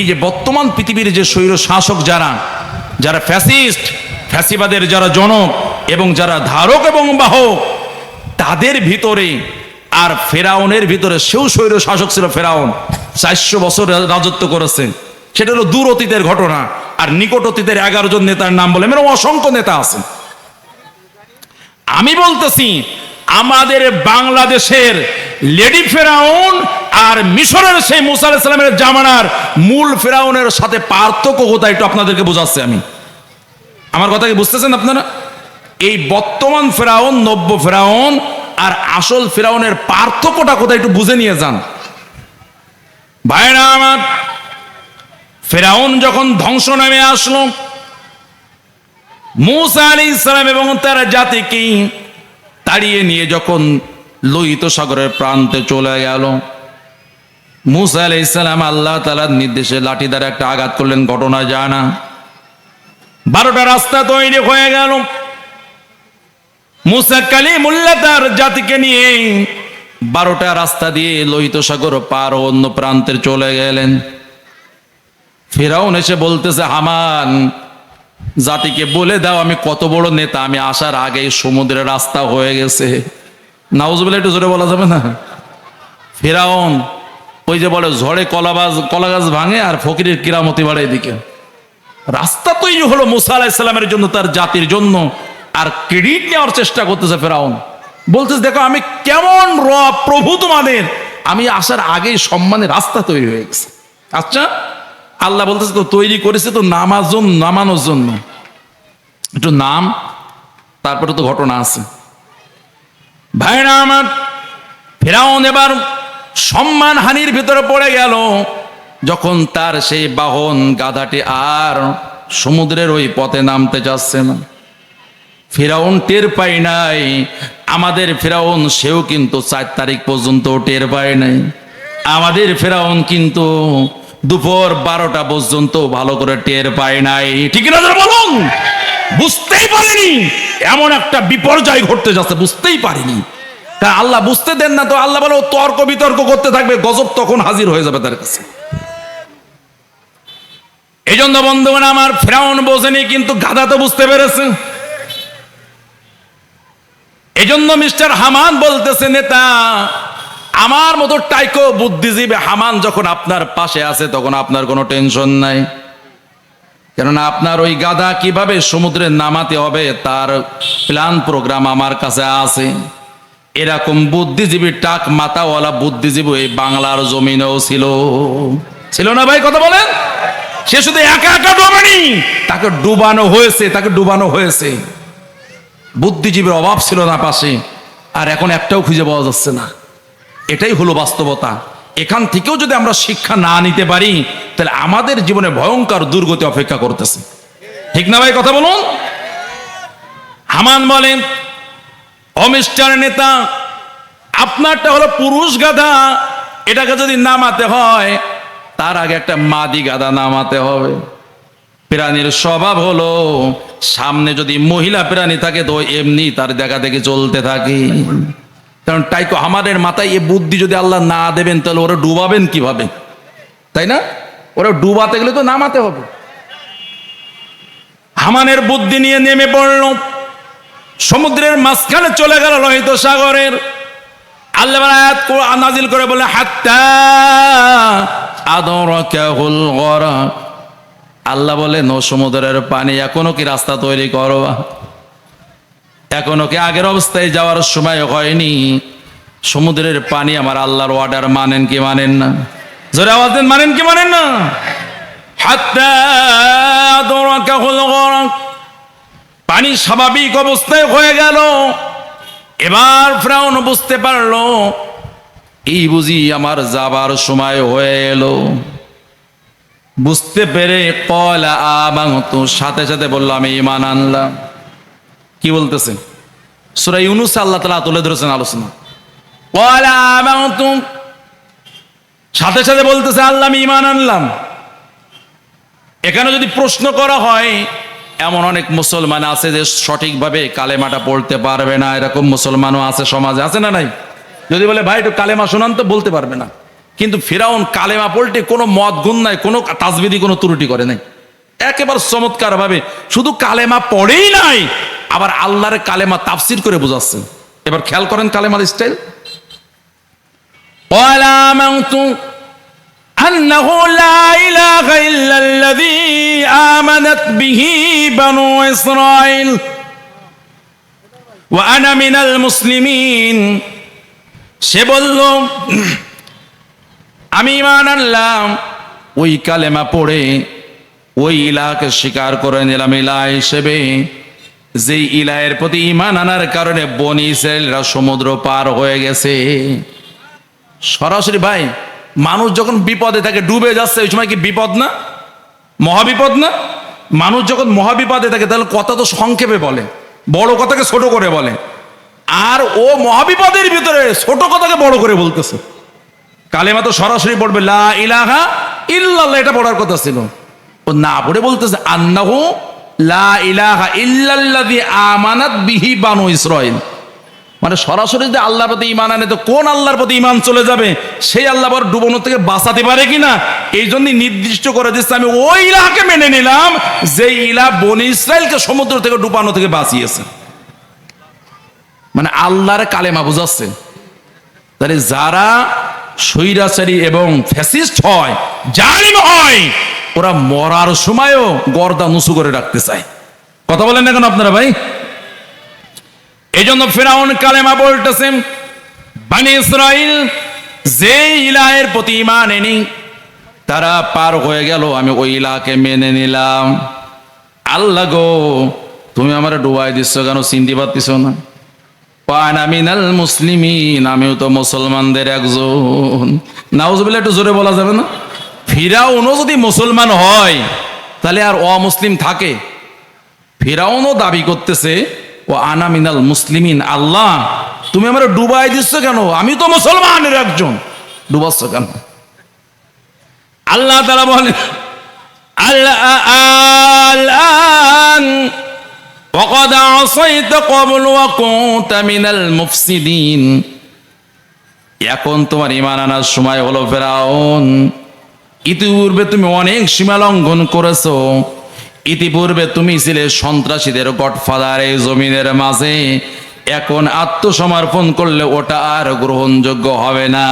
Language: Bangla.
এই যে বর্তমান পৃথিবীর যে স্বৈর শাসক যারা যারা ফ্যাসিস্ট, ফ্যাসিবাদের যারা জনক এবং যারা ধারক এবং বাহক, তাদের ভিতরে আর ফেরাউনের ভিতরে সেও স্বৈর শাসক ছিল ফেরাউন। চারশো বছর রাজত্ব করেছে। সেটা হলো দূর অতীতের ঘটনা। আর নিকট অতীতের এগারো জন নেতার নাম বলে, এরকম অসংখ্য নেতা আছে। আমি বলতেছি, আমাদের বাংলাদেশের লেডি ফেরাউন আর মিশরের সেই মুসা আলাইসালামের জামানার মূল ফেরাউনের সাথে পার্থক্য কোথায় একটু আপনাদেরকে বোঝাচ্ছি আমি। আমার কথা কি বুঝতেছেন আপনারা? এই বর্তমান ফেরাউন, নব্য ফেরাউন আর আসল ফেরাউনের পার্থক্যটা কোথায় একটু বুঝে নিয়ে যান। ভাইরা আমার, ফেরাউন যখন ধ্বংস নামে আসলো, মুসা আলী ইসলাম এবং তার জাতিকে তাড়িয়ে নিয়ে যখন লোহিত সাগরের প্রান্তে চলে গেল মুসা আলী ইসলাম আল্লাহ তালার নির্দেশে লাঠি দ্বারা একটা আঘাত করলেন, ঘটনা যায় না। বারোটা রাস্তা তৈরি হয়ে গেল। মুসা কালিমুল্লাহ তার জাতিকে নিয়ে বারোটা রাস্তা দিয়ে লোহিত সাগর পার অন্য প্রান্তে চলে গেলেন। ফেরাউন এসে বলতেছে, হামান, জাতিকে বলে দাও, আমি কত বড় নেতা, আমি আসার আগে সমুদ্রের রাস্তা হয়ে গেছে। নাউজবেলা একটু জোরে বলা যাবে না? ফেরাউন ওই যে বলে ঝড়ে কলাবাজ কলা গাছ ভাঙে আর ফকিরের কিরামতি বাড়ে এদিকে। রাস্তা তৈরি হলো মুসা আলাহিসাল্লামের জন্য, তার জাতির জন্য, আর ক্রেডিট নেওয়ার চেষ্টা করতেছে ফেরাউন। বলতেছে, দেখো, আমি কেমন র প্রভু তোমাদের। আমি আসার আগেই সম্মানের রাস্তা তৈরি হয়ে গেছে। আচ্ছা আল্লাহ বলতেছে, তো তৈরি করেছে তো নামার জন্য, নামানোর জন্য। একটু নাম, তারপরে তো ঘটনা আছে। ভাইরা আমার, ফেরাউন এবার সম্মান হানির ভিতরে পড়ে গেল। যখন তার সেই বাহন গাধাটি আর সমুদ্রের ওই পথে নামতে যাচ্ছে না। ফেরাউন টের পাই নাই। আমাদের ফেরাউন সেও কিন্তু চার তারিখ পর্যন্ত টের পায় নাই। আমাদের ফেরাউন কিন্তু দুপুর বারোটা পর্যন্ত ভালো করে টের পায় নাই। ঠিক না বলুন? বুঝতেই পারিনি। এমন একটা বিপর্যয় ঘটতে যাচ্ছে, বুঝতেই পারিনি। তা আল্লাহ বুঝতে দেন না তো আল্লাহ বলো তর্ক বিতর্ক করতে থাকবে, গজব তখন হাজির হয়ে যাবে তার কাছে। এই জন্য বন্ধুগণ, আমার ফ্রাউন বোঝেনি, কিন্তু গাধা তো বুঝতে পেরেছে। এই জন্য মিস্টার হামান বলতেছে, নেতা, আমার মতো টাইকো বুদ্ধিজীবী হামান যখন আপনার পাশে আছে, তখন আপনার কোনো টেনশন নাই। কেননা আপনার ওই গাদা কীভাবে সমুদ্রে নামাতে হবে, তার প্ল্যান, প্রোগ্রাম আমার কাছে আছে। এরকম বুদ্ধিজীবী টাক মাথাওয়ালা বুদ্ধিজীবী এই বাংলার জমিনেও ছিল। ছিল না ভাই কথা বলেন? সে শুধু একা একা ডোবানি। তাকে ডুবানো হয়েছে, তাকে ডুবানো হয়েছে। বুদ্ধিজীবীর অভাব ছিল না পাশে। আর এখন একটাও খুঁজে পাওয়া যাচ্ছে না। এটাই হলো বাস্তবতা। এখান থেকেও যদি আমরা শিক্ষা না নিতে পারি, তাহলে আমাদের জীবনে ভয়ঙ্কর দুর্গতি অপেক্ষা করতেছে। ঠিক না ভাই কথা বলুন? হামান বলেন অমিস্টার নেতা, আপনারটা হলো পুরুষ গাধা, এটাকে যদি নামাতে হয়, তার আগে একটা মাদি গাধা নামাতে হবে। প্রাণীর স্বভাব হলো, সামনে যদি মহিলা প্রাণী থাকে তো এমনি তার দেখা দেখে চলতে থাকে। কারণ টাইকো আমাদের মাথায় এ বুদ্ধি যদি আল্লাহ না দেবেন, তাহলে ওরা ডুবাবেন কীভাবে? তাই না? ওরা ডুবাতে গেলে তো নামাতে হবে। হামানের বুদ্ধি নিয়ে নেমে পড়ল। সমুদ্রের মাঝখানে চলে গেল লোহিত সাগরের। আল্লাহ আয়াত করে বলে, হাত্তা আদরাকাহুল গরাক আল্লাহ বলেন ও সমুদ্রের পানি এখনও কি রাস্তা তৈরি করো এখনও কি আগের অবস্থায় যাওয়ার সময় হয়নি? সমুদ্রের পানি আমার আল্লাহর অর্ডার মানেন কি মানেন না? জোরে আওয়াজ মানেন কি মানেন না? হাত্তা আদরাকাহুল গরাক পানি স্বাভাবিক অবস্থায় হয়ে গেল। এবার ফ্রাউন বুঝতে পারল, এই বুঝি আমার যাবার সময় হয়ে এলো। বুঝতে পেরে কলা তো সাথে সাথে বলল, আমি ইমান আনলাম। কি বলতেছে সুরা ইউনুস আল্লাহ তালা তুলে ধরেছেন আলোচনা। কলা সাথে সাথে বলতেছে, আল্লাহ আমি ইমান আনলাম। এখানে যদি প্রশ্ন করা হয় এমন অনেক মুসলমান আছে যে সঠিকভাবে কালেমাটা পড়তে পারবে না। এরকম মুসলমানও আছে সমাজে, আছে না নাই? যদি বলে, ভাই, একটু কালেমা শোনান তো বলতে পারবে না। কিন্তু ফেরাউন কালেমা পল্টে কোনো মত, গুণ নাই, কোনো তাজবিদি, কোনো ত্রুটি করে নাই। একেবারে চমৎকার ভাবে শুধু কালেমা পড়েই নাই, আবার আল্লাহর কালেমা তাফসির করে বোঝাচ্ছেন এবার খেয়াল করেন কালেমার স্টাইল أنه لا إله إلا الذي آمنت به بنو إسرائيل وأنا من المسلمين সে বলল আমি ইমান আনলাম ওই কালেমা পড়ে ওই ইলাকে স্বীকার করে নিলাম ইলা হিসেবে যে ইলাহের প্রতি ইমান আনার কারণে বনি ইসরায়েলরা সমুদ্র পার হয়ে গেছে সরাসরি ভাই মানুষ যখন বিপদে থাকে, ডুবে যাচ্ছে, ওই সময় কি বিপদ না? মহাবিপদ না? মানুষ যখন মহাবিপদে থাকে, তাহলে কথা তো সংক্ষেপে বলে, বড় কথাকে ছোট করে বলে। আর ও মহাবিপদের ভিতরে ছোট কথাকে বড় করে বলতেছে। কালেমা তো সরাসরি পড়বে, লা ইলাহা ইল্লাল্লাহ এটা পড়ার কথা ছিল। ও না পড়ে বলতেছে, আন্নাহু লা ইলাহা ইল্লাল্লাযী আমানাত বিহি বানু ইসরাইল মানে সরাসরি যে আল্লাহর প্রতি ইমান আনে, তো কোন আল্লাহর প্রতি ইমান চলে যাবে? সেই আল্লাহ আবার ডুবানো থেকে বাঁচাতে পারে কিনা? এই জন্যই নির্দিষ্ট করে দিচ্ছে, আমি ওই ইলাহাকে মেনে নিলাম যে ইলা বনি ইসরায়েলকে সমুদ্র থেকে, ডুবানো থেকে বাঁচিয়েছে। মানে আল্লাহর কালেমা বুঝাচ্ছে। তাহলে যারা স্বৈরাচারী এবং ফ্যাসিস্ট হয়, জালিম হয়, ওরা মরার সময়ও গর্দা নুসু করে রাখতে চায়। কথা বলেন না কেন আপনারা ভাই? এই জন্য ফেরাউন কালেমা বলতেছেন বানি ইসরাইল যে ইলাহের প্রতি ইমান এনি, তারা পার হয়ে গেল, আমি ওই ইলাকে মেনে নিলাম। আল্লাহ গো, তুমি আমার ডুবাই দিচ্ছ কেন? চিনতে পারতিস না? পান আমিনাল মুসলিমিন আমিও তো মুসলমানদের একজন। নাউজবিল্লা একটু জোরে বলা যাবে না? ফিরাউনও যদি মুসলমান হয়, তাহলে আর অমুসলিম থাকে? ফিরাউনও দাবি করতেছে ও আনা মিনাল মুসলিমিন আল্লাহ তুমি আমার ডুবাই দিচ্ছ কেন আমি তো মুসলমানের একজন ডুবাচ্ছ কেন আল্লাহ তারা বলে আল্লাহ আল্লাহ وقد عصيت قبل وكنت من المفسدين এখন তোমার ইমান আনার সময় হলো ফেরাউন ইতিপূর্বে তুমি অনেক সীমা লঙ্ঘন করেছো ইতিপূর্বে তুমি ছিলে সন্ত্রাসীদের গডফাদার এই জমিনের মাঝে। এখন আত্মসমর্পণ করলে ওটা আর গ্রহণযোগ্য হবে না।